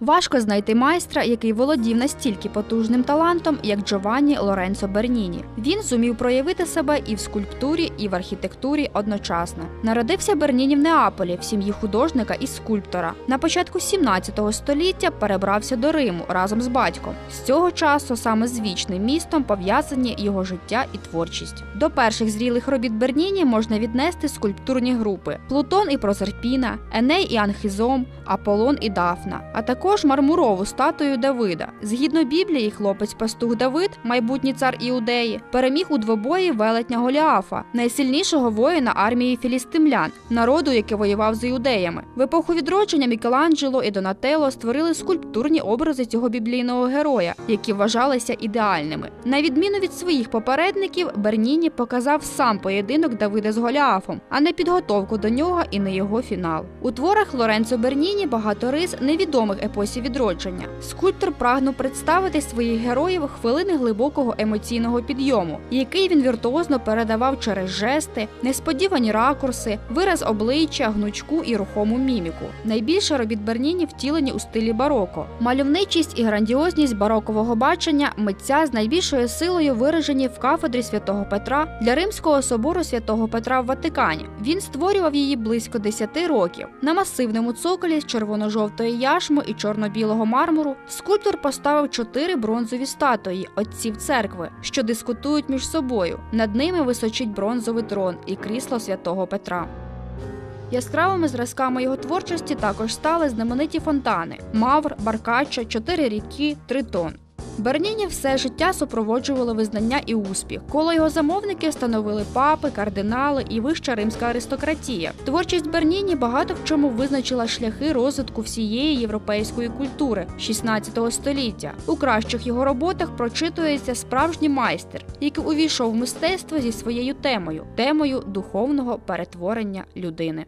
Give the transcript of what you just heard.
Важко знайти майстра, який володів настільки потужним талантом, як Джованні Лоренцо Берніні. Він зумів проявити себе і в скульптурі, і в архітектурі одночасно. Народився Берніні в Неаполі в сім'ї художника і скульптора. На початку 17 століття перебрався до Риму разом з батьком. З цього часу саме з вічним містом пов'язані його життя і творчість. До перших зрілих робіт Берніні можна віднести скульптурні групи: Плутон і Прозерпіна, Еней і Анхізом, Аполлон і Дафна, а також мармурову статую Давида. Згідно Біблії, хлопець-пастух Давид, майбутній цар Іудеї, переміг у двобої велетня Голіафа, найсильнішого воїна армії філістимлян, народу, який воював з іудеями. В епоху відродження Мікеланджело і Донателло створили скульптурні образи цього біблійного героя, які вважалися ідеальними. На відміну від своїх попередників, Берніні показав сам поєдинок Давида з Голіафом, а не підготовку до нього і не його фінал. У творах Лоренцо Берніні багато рис невідомих епосі відродження. Скульптор прагнув представити своїх героїв хвилини глибокого емоційного підйому, який він віртуозно передавав через жести, несподівані ракурси, вираз обличчя, гнучку і рухому міміку. Найбільше робіт Берніні втілені у стилі бароко. Мальовничість і грандіозність барокового бачення митця з найбільшою силою виражені в кафедрі святого Петра для Римського собору святого Петра в Ватикані. Він створював її близько 10 років. На масивному цоколі з червоно-жовтої яшми і чорно-білого мармуру скульптор поставив чотири бронзові статуї отців церкви, що дискутують між собою. Над ними височить бронзовий трон і крісло святого Петра. Яскравими зразками його творчості також стали знамениті фонтани: Мавр, Баркача, Чотири ріки, Тритон. Берніні все життя супроводжувало визнання і успіх. Коло його замовників становили папи, кардинали і вища римська аристократія. Творчість Берніні багато в чому визначила шляхи розвитку всієї європейської культури 16 століття. У кращих його роботах прочитується справжній майстер, який увійшов в мистецтво зі своєю темою темою духовного перетворення людини.